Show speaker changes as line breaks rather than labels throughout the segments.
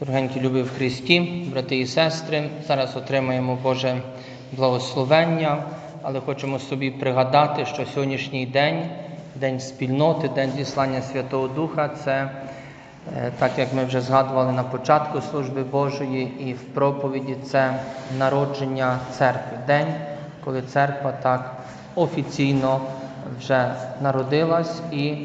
Дорогенькі любі в Христі, брати і сестри, зараз отримаємо Боже благословення, але хочемо собі пригадати, що сьогоднішній день, день спільноти, день зіслання Святого Духа, це е, так як ми вже згадували на початку служби Божої і в проповіді, це народження церкви. День, коли церква так офіційно вже народилась і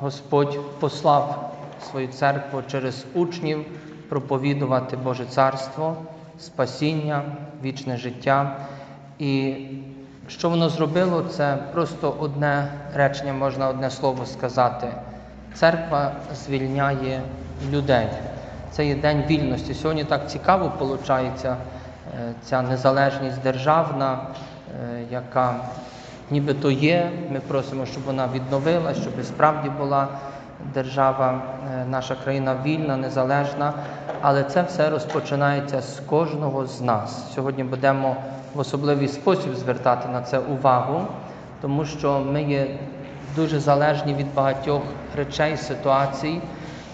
Господь послав свою церкву через учнів проповідувати Боже Царство, спасіння, вічне життя. І що воно зробило, це просто одне речення, можна одне слово сказати. Церква звільняє людей. Це є день вільності. Сьогодні так цікаво виходить ця незалежність державна, е, яка нібито є. Ми просимо, щоб вона відновилась, щоб справді була держава, е, наша країна вільна, незалежна. Але це все розпочинається з кожного з нас. Сьогодні будемо в особливий спосіб звертати на це увагу, тому що ми є дуже залежні від багатьох речей, ситуацій,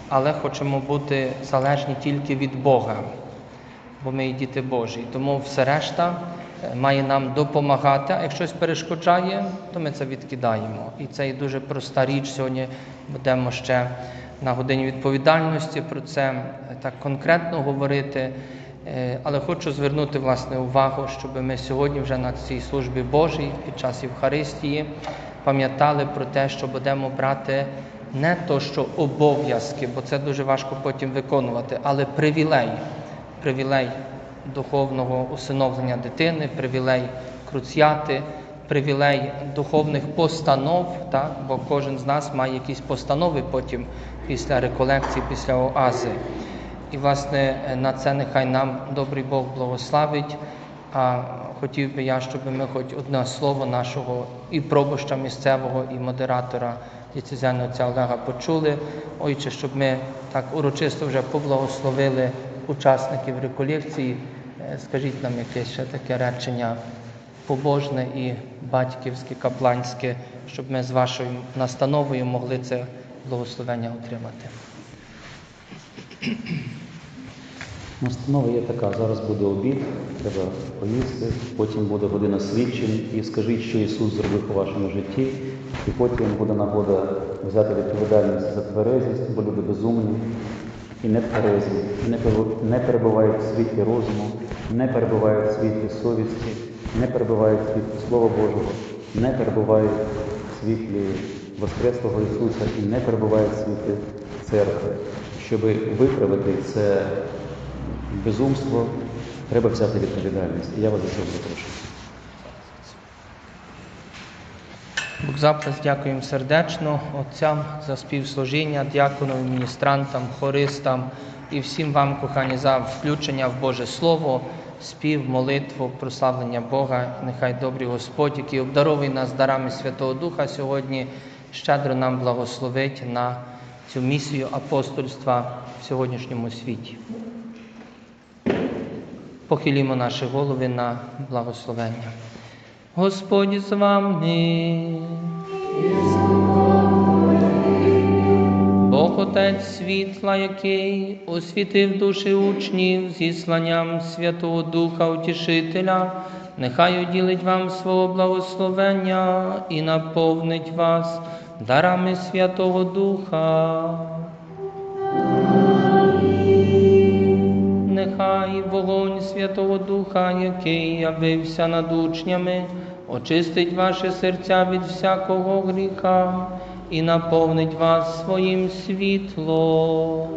але хочемо бути залежні тільки від Бога бо ми є діти Божі. Тому все решта має нам допомагати. А як щось перешкоджає, то ми це відкидаємо. І це є дуже проста річ. Сьогодні будемо ще на годині відповідальності про це е, так конкретно говорити. Е, Але хочу звернути власне увагу, щоб ми сьогодні вже на цій службі Божій під час Євхаристії пам'ятали про те, що будемо брати не то, що обов'язки, бо це дуже важко потім виконувати, але привілей привілей духовного усиновлення дитини, привілей круціяти, привілей духовних постанов, так? бо кожен з нас має якісь постанови потім після реколекції, після оази. І, власне, на це нехай нам добрий Бог благословить. А хотів би я, щоб ми хоч одне слово нашого і пробоща місцевого, і модератора діцезіального отця Олега почули. Ойче, щоб ми так урочисто вже поблагословили учасників реколекції. Е, Скажіть нам якесь ще таке речення побожне і батьківське, капланське, щоб ми з вашою настановою могли це благословення отримати.
Настанова є така, зараз буде обід, треба поїсти, потім буде година свідчень і скажіть, що Ісус зробив у вашому житті, і потім буде нагода взяти відповідальність за тверезість, бо люди безумні і не тверезі, не перебувають в світлі розуму, не перебувають в світлі совісті, не перебувають в світлі Слова Божого, не перебувають в світлі Воскреслого Ісуса і не перебувають в світлі церкви. Щоб виправити це безумство, треба взяти відповідальність. І я вас за це запрошую.
Бог запрос дякуємо сердечно отцям за співслужіння, дяконам, міністрантам, хористам і всім вам, кохані, за включення в Боже Слово, спів, молитву, прославлення Бога. Нехай добрий Господь, який обдаровує нас дарами Святого Духа, сьогодні щедро нам благословить на цю місію апостольства в сьогоднішньому світі. Похилімо наші голови на благословення. Господь з вами. Бог Отець світла, який освітив душі учнів зісланням Святого Духа Утішителя, нехай уділить вам свого благословення і наповнить вас дарами Святого Духа. Святого Духа, який явився над учнями, очистить ваші серця від всякого гріха і наповнить вас своїм світлом.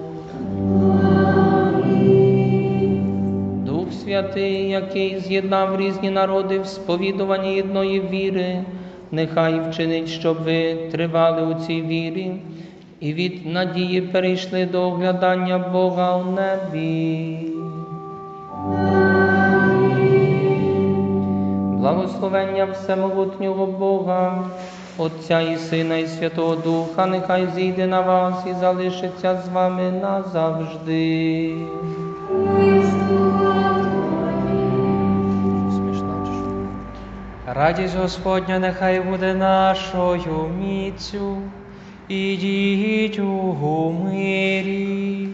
Дух Святий, який з'єднав різні народи в сповідуванні єдної віри, нехай вчинить, щоб ви тривали у цій вірі і від надії перейшли до оглядання Бога у небі. Благословення всемогутнього Бога, Отця і Сина, і Святого Духа, нехай зійде на вас і залишиться з вами назавжди.
Радість Господня нехай буде нашою міцю, ідіть у мирі.